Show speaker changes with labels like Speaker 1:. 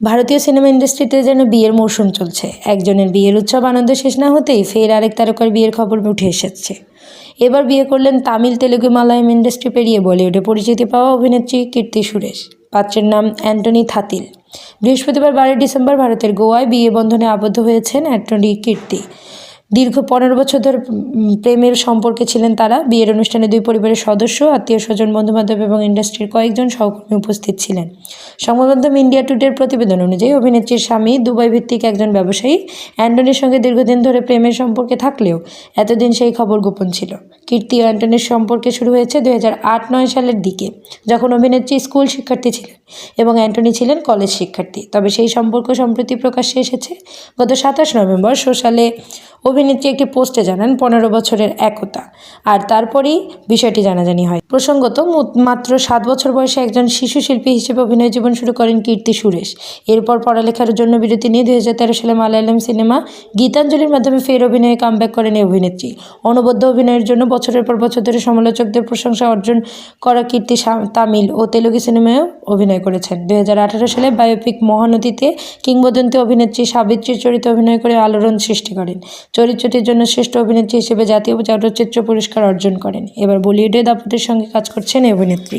Speaker 1: ভারতীয় সিনেমা ইন্ডাস্ট্রিতে যেন বিয়ের মৌসুম চলছে। একজনের বিয়ের উৎসব আনন্দ শেষ না হতেই ফের আরেক তারকার বিয়ের খবর উঠে এসেছে। এবার বিয়ে করলেন তামিল তেলুগু মালায়াম ইন্ডাস্ট্রি পেরিয়ে বলিউডে পরিচিতি পাওয়া অভিনেত্রী কীর্তি সুরেশ। পাত্রের নাম অ্যান্টনি থাতিল। বৃহস্পতিবার বারোই ডিসেম্বর ভারতের গোয়ায় বিয়ে বন্ধনে আবদ্ধ হয়েছেন অ্যান্টনি কীর্তি। দীর্ঘ পনেরো বছর ধরে প্রেমের সম্পর্কে ছিলেন তারা। বিয়ের অনুষ্ঠানে দুই পরিবারের সদস্য, আত্মীয় স্বজন, বন্ধুবান্ধব এবং ইন্ডাস্ট্রির কয়েকজন সহকর্মী উপস্থিত ছিলেন। সংবাদমাধ্যম ইন্ডিয়া টুডের প্রতিবেদন অনুযায়ী, অভিনেত্রীর স্বামী দুবাই ভিত্তিক একজন ব্যবসায়ী, অ্যান্টনির সঙ্গে দীর্ঘদিন ধরে প্রেমের সম্পর্কে থাকলেও এতদিন সেই খবর গোপন ছিল। কীর্তি ও অ্যান্টনির সম্পর্কে শুরু হয়েছে হাজার আট নয় সালের দিকে, যখন অভিনেত্রী স্কুল শিক্ষার্থী ছিলেন এবং অ্যান্টনি ছিলেন কলেজ শিক্ষার্থী। তবে সেই সম্পর্ক সম্প্রতি প্রকাশ্যে এসেছে। গত সাতাশ নভেম্বর সোশ্যালে অভিনেত্রী একটি পোস্টে জানান, পনেরো বছরের একতা। আর তারপরেই বিষয়টি জানাজানি হয়। প্রসঙ্গত মাত্র সাত বছর বয়সে একজন শিশু শিল্পী হিসেবে অভিনয় জীবন শুরু করেন কীর্তি সুরেশ। এরপর পড়ালেখার জন্য বিরতি নিয়ে দুই হাজার তেরো সালে মালায়ালাম সিনেমা গীতাঞ্জলির মাধ্যমে ফের অভিনয়ে কামব্যাক করেন এই অভিনেত্রী। অনবদ্য অভিনয়ের জন্য বছরের পর বছর ধরে সমালোচকদের প্রশংসা অর্জন করা কীর্তি তামিল ও তেলুগু সিনেমায়ও অভিনয় করেছেন। দুই হাজার আঠারো সালে বায়োপিক মহানদীতে কিংবদন্তি অভিনেত্রী সাবিত্রীর চরিত্রে অভিনয় করে আলোড়ন সৃষ্টি করেন। চরিত্রটির জন্য শ্রেষ্ঠ অভিনেত্রী হিসেবে জাতীয় চলচ্চিত্র পুরস্কার অর্জন করেন। এবার বলিউডে দাপটের সঙ্গে কাজ করছেন অভিনেত্রী।